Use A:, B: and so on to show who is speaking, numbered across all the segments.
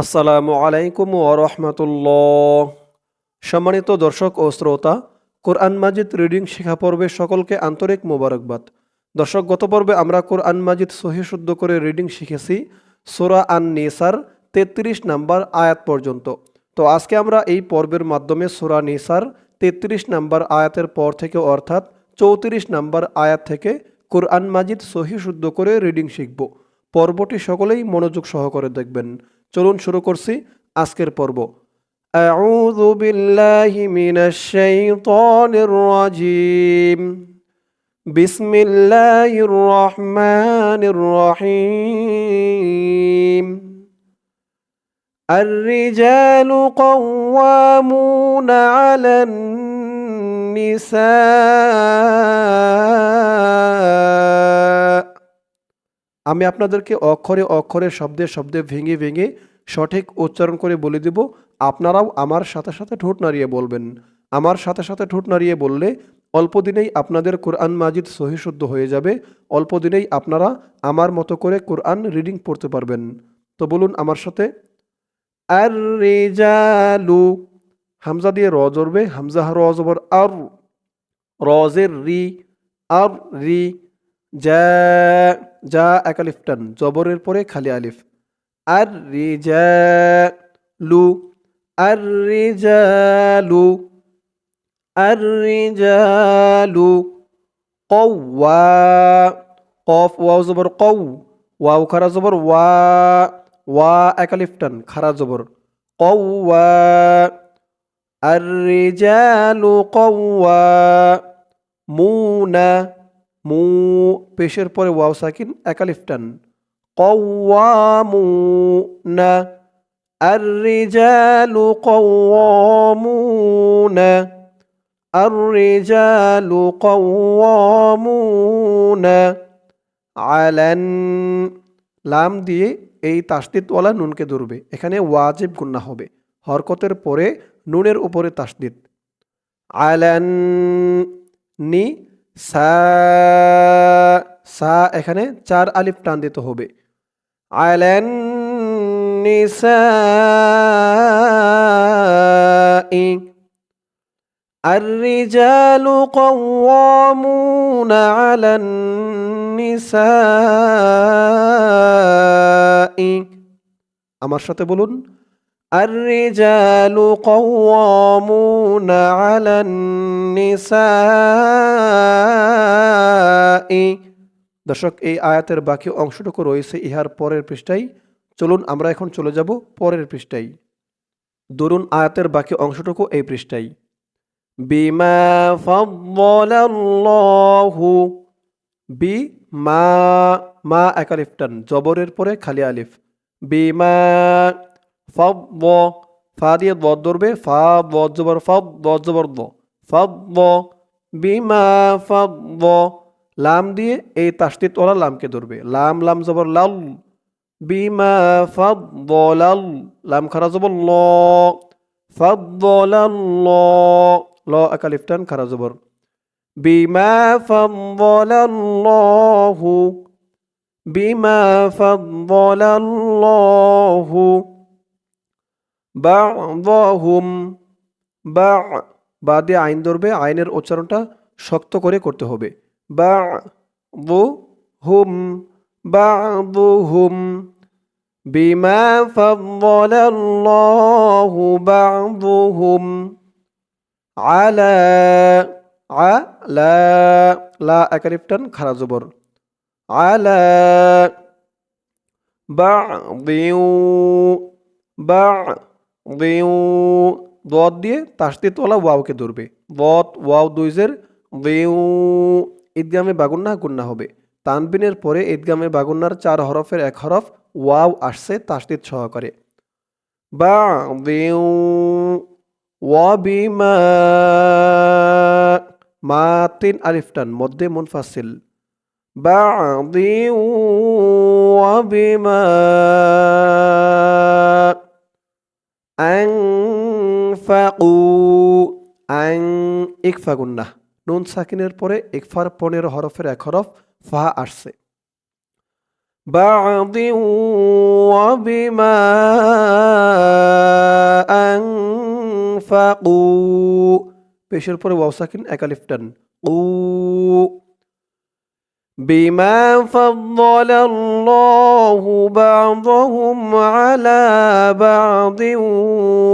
A: আসসালামু আলাইকুম ওরহমতুল্লাহ সম্মানিত দর্শক ও শ্রোতা, কোরআন মাজিদ রিডিং শেখা পর্বে সকলকে আন্তরিক মোবারকবাদ। দর্শক, গত পর্বে আমরা কোরআন মাজিদ সহি শুদ্ধ করে রিডিং শিখেছি সোরা আন নিসার তেত্রিশ নাম্বার আয়াত পর্যন্ত। তো আজকে আমরা এই পর্বের মাধ্যমে সোরা নিসার তেত্রিশ নাম্বার আয়াতের পর থেকে অর্থাৎ চৌত্রিশ নাম্বার আয়াত থেকে কোরআন মাজিদ সহি শুদ্ধ করে রিডিং শিখব। পর্বটি সকলেই মনোযোগ সহকারে দেখবেন। চলুন শুরু করছি আজকের পর্ব أعوذ بالله من الشيطان الرجيم بسم الله الرحمن الرحيم الرجال قوامون على النساء আমি আপনাদেরকে অক্ষরে অক্ষরে, শব্দে শব্দে, ভেঙে ভেঙে সঠিক উচ্চারণ করে বলে দেব। আপনারাও আমার সাথে সাথে ঠোঁট নাড়িয়ে বলবেন। আমার সাথে সাথে ঠোঁট নাড়িয়ে বললে অল্প দিনেই আপনাদের কোরআন মাজিদ সহিশুদ্ধ হয়ে যাবে। অল্প দিনেই আপনারা আমার মতো করে কোরআন রিডিং পড়তে পারবেন। তো বলুন আমার সাথে আর রেজালু হামজা দিয়ে র জড়বে। হামজা র জবর আর, রজের রি, আর, রি যা এক আলিফ টান, জবরের পরে খালি আলিফ। আর রিজালু আর রিজালু আর রিজালু কওয়া কফ, ওয়াও জবর কউ ওয়াও খারা জবর, ওয়া। ওয়া এক আলিফ টান, খারা জবর। কওয়া আর রিজালু কওয়া মুনা মু পেশের পরে ওয়াও সাকিন একালিফ টান কওয়ামুনা الرجال قوامون الرجال قوامون على লাম দিয়ে এই তাসদিদওয়ালা নুনকে ধরবে এখানে ওয়াজিব গুন্না হবে হরকতের পরে নুনের উপরে তাসদিদ আলান নি সা সা এখানে চার আলিফ টান দিতে হবে আলান নিসাই الرجال قوامون على النساء আমার সাথে বলুন الرجال قوامون على النساء দর্শক এই আয়াতের বাকি অংশটুকু রয়েছে ইহার পরের পৃষ্ঠায় চলুন আমরা এখন চলে যাব পরের পৃষ্ঠায় দরুন আয়াতের বাকি অংশটুকু এই পৃষ্ঠায় বিমা ফাদ্দালাল্লাহু বি মা মা এক আলিফ টান জবরের পরে খালি আলিফ বিমা ফাদ্দ ফা দিয়ে দ ধরবে ফা দ জবর ফাদ দ জবর দ। ফাদ্দ বিমা ফাদ্দ লাম দিয়ে এই তাসদিদ ওলা লামকে ধরবে। লাম লাম জবর লাল। বিমা ফাদ্দলাল লাম খারা জবর ল। ফাদ্দলাল ল একালিফ টান খারা জবর। বিমা ফাদ্দলাল্লাহু বিমা ফাদ্দলাল্লাহু বা'দাহুম বা হুম বা বা দিয়ে আইন ধরবে, আইনের উচ্চারণটা শক্ত করে করতে হবে। বা বু হুম বা বু হুম বিমা ফাল্লাহু বা'দুহুম, আলা আলা, লা একারিফটান খারা জবর, আলা বা'দিউ বা' দেউ দত দিয়ে তাস্তিতওয়ালা ওয়াওকে ধরবে। বত ওয়াও, দুইজের দেউ ঈদগামে বাগুন্না গুন্না হবে। তানবিনের পরে ঈদগামে বাগুন্নার চার হরফের এক হরফ ওয়াও আসছে তাস্তিত করে। বা দেউ ওয়াবিমা মা তিন আলিফটান, মধ্যে মুনফাসিল। বা দেউ আংফাকু আং ইকফা গুন্না নুন সাকিনের পরে ইকফার পনেরো হরফের এক হরফ ফা আসছে بعض وبما أنفقوا পেশের পরে ওয়াও সাকিন একালিফ টান উ بما فضل الله بعضهم على بعض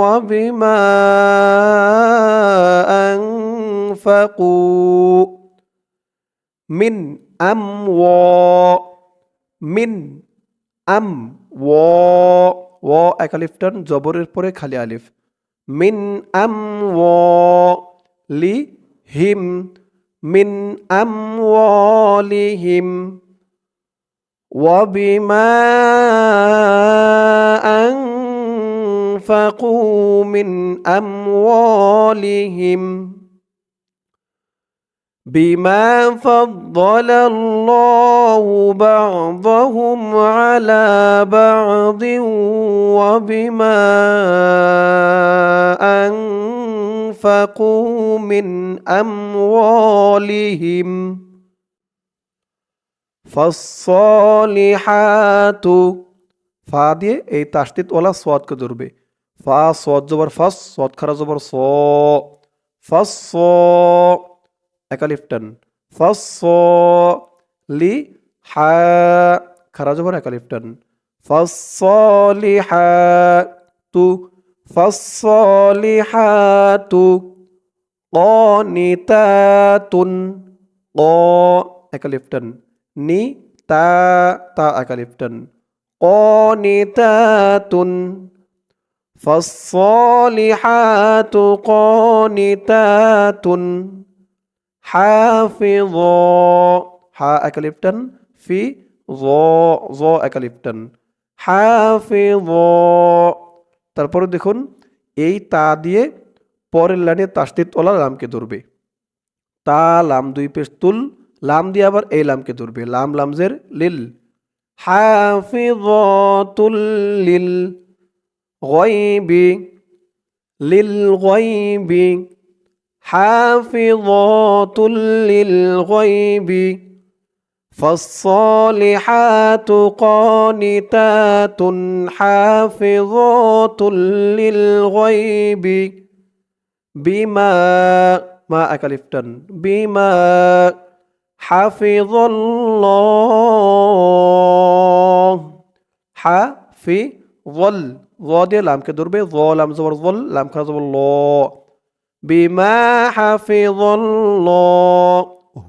A: وبما أنفقوا من أموال মিন আম ও ও একালিফটান জবরের পরে খালি আলিফ মিন আম ও লি হিম من أموالهم وبما أنفقوا من أموالهم بما فضل الله بعضهم على بعض وبما أنفقوا من أموالهم فالصالحات ফা দিয়ে এই তাসদিদ ওলা সোয়াদকে ধরবে ফা সোয়াদ জবর ফাস সোয়াদ খারা জবর স ফাস স একালিফটান ফাস লি হা খারা জবর একালিফটান ফাস লি হা তু فالصالحات قانتات. قا أكلفتن ني تا تا أكلفتن قانتات. فالصالحات قانتات. حافظا. ها أكلفتن في ظا ظا أكلفتن حافظا. তারপরে দেখুন, এই তা দিয়ে পরের লাইনে তাস্তিত ওলা লামকে ধরবে। তা, লাম দুই পেশ তুল, লাম দিয়ে আবার এই লামকে ধরবে। লাম, লামজের লিল। হাফিজতুল লিল গাইবি লিল গাইবি হাফিজতুল লিল গাইবি فالصالحات قانتات حافظات للغيب بما ما أكلفتن بما حفظ الله حفظ ضاد لام كدربة ض لام زبر ظل لام كذب الله بما حفظ الله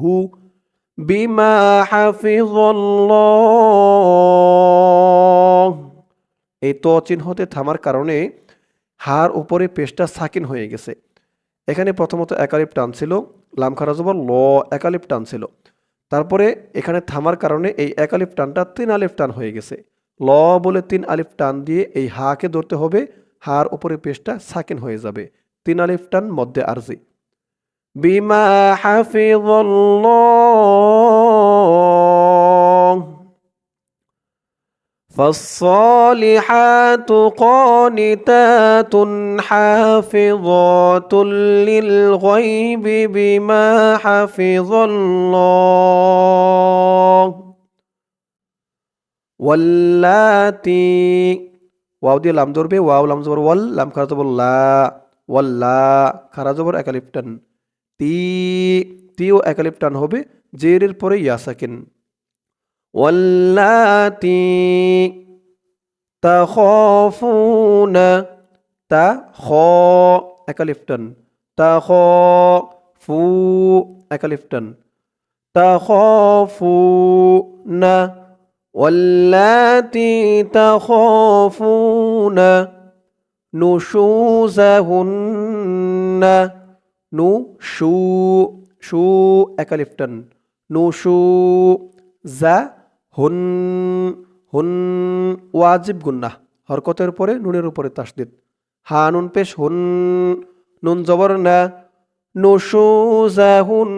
A: هو বিমা হাফিজল এই ত চিহ্নতে থামার কারণে হার উপরে পেশটা সাকিন হয়ে গেছে। এখানে প্রথমত একালিপ টান ছিল, লাম খারা ল একালিপ টান ছিল। তারপরে এখানে থামার কারণে এই একালিপ টানটা তিন আলিফ টান হয়ে গেছে। ল বলে তিন আলিফ টান দিয়ে এই হাকে ধরতে হবে হার উপরে পেশটা সাকিন হয়ে যাবে। তিন আলিফ টান মধ্যে আরজি। بما حفظ الله فالصالحات قانتات حافظات للغيب بما حفظ الله واللاتي واو دي لام دور بي واو لام زبر وال لام كرا زبر لا ولا كرا زبر اكاليفتن তি তিও একালিপটান হবে জেরের পরে ইয়া সাকিন ওয়াল্লাতি তাখাফুনা তা খ একালিপটান তা খ ফু একালিপটান তাখাফুনা واللاتي تخافون نشوزهن نشو شو একালিফটান নুশু জা হুন হুন ওয়াজিব গুন্না হরকতের পরে নুনের উপরে তাসদিদ হা নুন পেশ হুন নুন জবর না নুশু জা হুন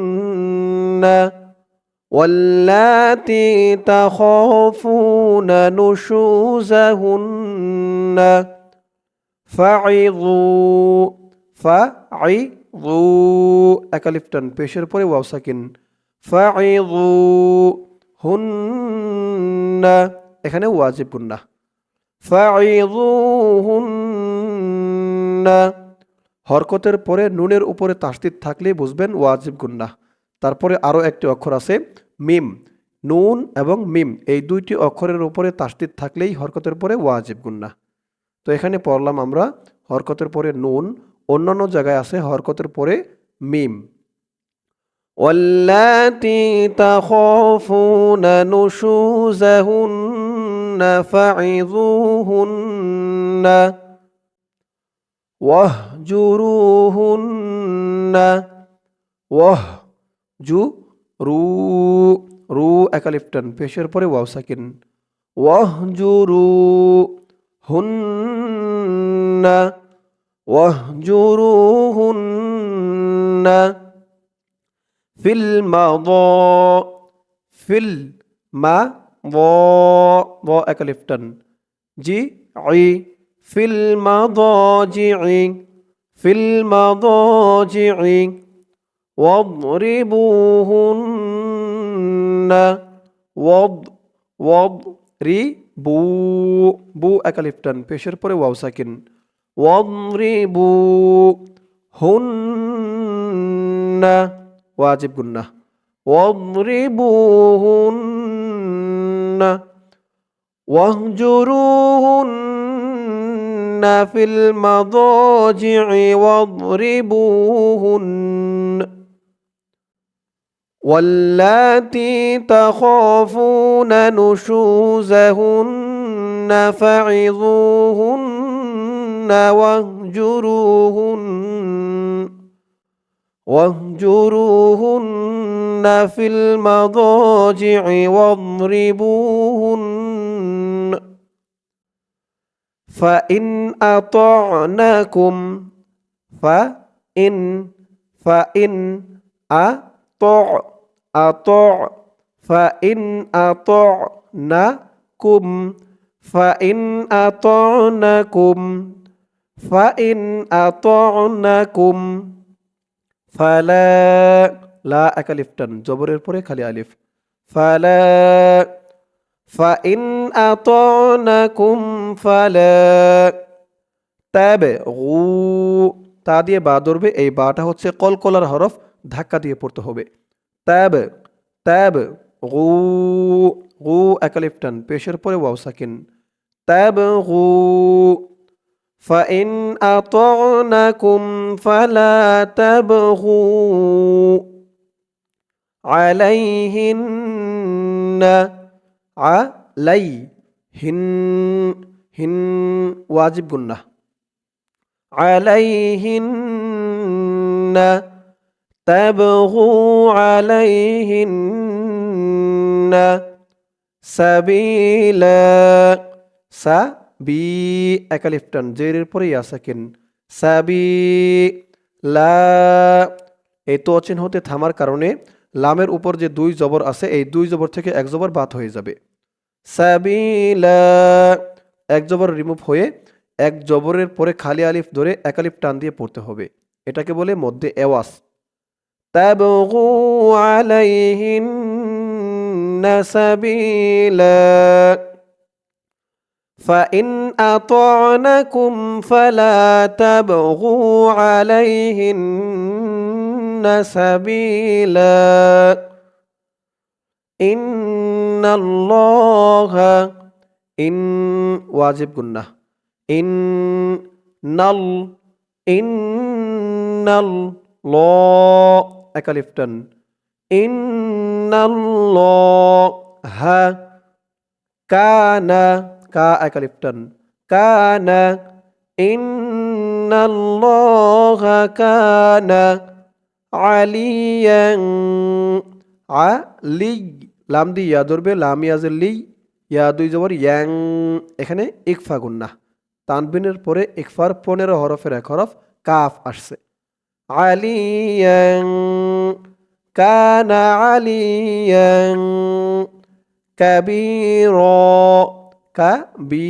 A: واللاتي تخافون نشوزهن فعظوا فعظوا ও পেশের পরে ওয়াও সাকিন। ফাইযু হুন্না এখানে ওয়াজিবুন্না। ফাইযুহুন্না হরকতের পরে নুনের উপরে তাসদিদ থাকলে বুঝবেন ওয়াজিব গুন্না তারপরে আরও একটি অক্ষর আছে, মিম। নুন এবং মিম, এই দুইটি অক্ষরের উপরে তাসদিদ থাকলেই হরকতের পরে ওয়াজিব গুন্না তো এখানে পড়লাম আমরা, হরকতের পরে নুন অন্যান্য জায়গায় আছে হরকতের পরে মিম واللاتي تخافون نشوزهن فعظوهن واهجروهن ওয়াহ জু রু রু একালিফটন পেশের পরে ওয়াও সাকিন ওয়াহ জু রু হুন্না واهجروهن في المضاء في المضاء ضاء كلفتن جعي في المضاجع في المضاجع واضربوهن وض وضربوا بو أكلفتن بيشر بري واو ساكن ওয়াদরিবু হুন্না ওয়াজিব গুন্না واضربوهن واهجروهن في المضاجع واضربوهن واللاتي تخافون نشوزهن فعظوهن واهجروهن واهجروهن في المضاجع واضربوهن. فإن أطعنكم فإن فإن أطع أطع فإن أطعنكم فإن أطعنكم فإن أطعنكم ফালা লা একালিফটান জবরের পরে খালি আলিফ ফালা ফাইন আতনাকুম ফালা তাবে গু তা দিয়ে বা ধরবে এই বাটা হচ্ছে কলকলার হরফ ধাক্কা দিয়ে পড়তে হবে তাব তাব গু গু একালিফটান পেশের পরে ওয়াও সাকিন তাব গু فإن أطعنكم فلا تبغوا عليهن عليهن هن واجب قلنا عليهن تبغوا عليهن سبيلا. سبيلا বি একালিফটান জেরের পরে ইয়াসাকিন সাবি লা, এই তো অচিন হতে থামার কারণে লামের উপর যে দুই জবর আছে, এই দুই জবর থেকে এক জবর বাদ হয়ে যাবে। সাবিলা এক জবর রিমুভ হয়ে এক জবরের পরে খালি আলিফ ধরে একালিফ টান দিয়ে পড়তে হবে। এটাকে বলে মধ্যে এওয়াস। তাবগু আলাইহিন্না সাবিলা فإن أطعنكم فلا تبغوا عليهن سبيلا. إن الله إن واجب قلنا. إن نل إن الله أكلفتن إن الله كان কা একালিফটান কানা, ইন্নাল্লাহা কানা আলিয়ান আলি লাম দি, ইয়া ধরবে, লাম ইয়াজের লি, ইয়া দুই জবর ইয়াং, এখানে ইকফা গুন্না। তানবিনের পরে ইকফার পনেরো হরফের এক হরফ কাফ আসছে। আলিয়াং কানা আলিয়াং কাবীর। কা বি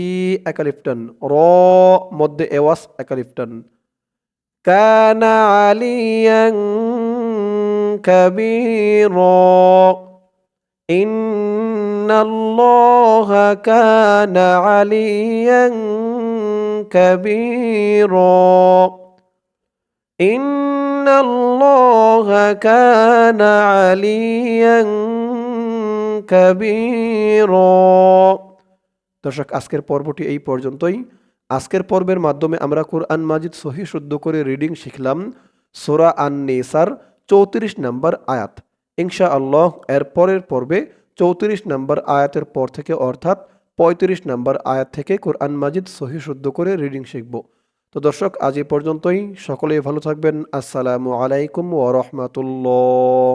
A: একালিফটন র মধ্যে এওয়াস একালিফটন কানা আলিয়াং কাবীর إن الله كان عليا كبيرا إن الله كان عليا كبيرا দর্শক, আজকের পর্বটি এই পর্যন্তই। আজকের পর্বের মাধ্যমে আমরা কোরআন মাজিদ সহি শুদ্ধ করে রিডিং শিখলাম, সোরা আন নেসার চৌত্রিশ নম্বর আয়াত। ইনশা আল্লাহ এর পরের পর্বে চৌত্রিশ নম্বর আয়াতের পর থেকে, অর্থাৎ পঁয়ত্রিশ নম্বর আয়াত থেকে কোরআন মাজিদ সহি শুদ্ধ করে রিডিং শিখব। তো দর্শক, আজ এ পর্যন্তই। সকলেই ভালো থাকবেন। আসসালামু আলাইকুম ওয়া রাহমাতুল্লাহ।